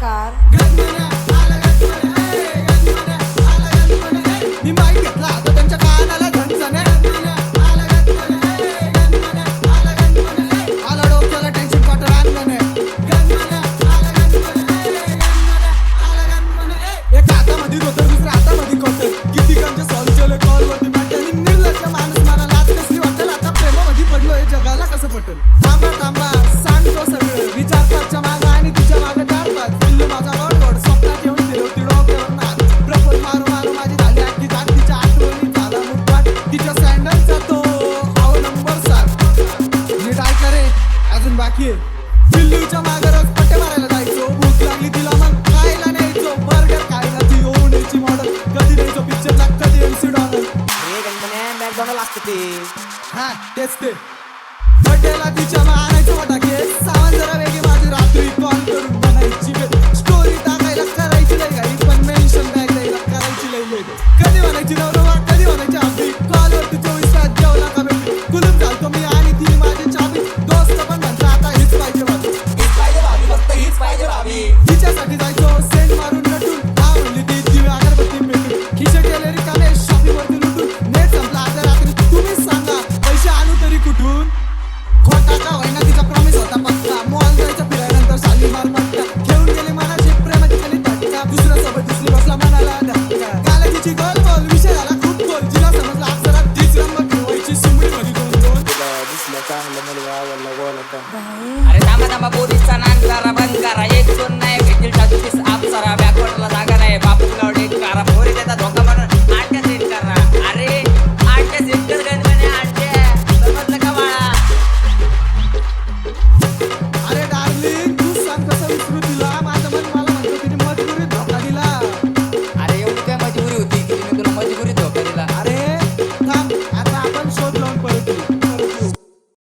प्रकार आहे पिल्लूच्या मागं रोज पट्टे मारायला जायचो. भूक लागली तिला मग खायला न्यायचो. बर्गर खायला ती यायची मॉडल कधी न्यायचो पिक्चरला कधी एमसी डॉलर. मॅकडॉनल्ड असतं ते. हा तेच ते. बड्डेला तिच्या मग तिच्यासाठी जायचो सेंट मारून नटून म्हणली ती दिवे अगरबत्ती पेटून खिशे केले रिकामे शॉपिंग लुटून नेट संपला आता रात्री तुम्हीच सांगा पैसे आणू तरी कुठून खोटा का होईना तिचा प्रॉमिस होता पक्का मॉल जायचं फिरायनंतर शालीमार पट्टा घेऊन गेली मनाची प्रेमाची केली धक्का दुसऱ्या सोबत दिसली बसला मनाला धक्का गोल विषय झाला खूप गोल जिला समजला अक्षरात तीच रंग ठेवायची सुमडी मध्ये दोन दोन दिसलं चांगलं मुलगा आवडला बोलता बाई अरे थांबा थांबा बोल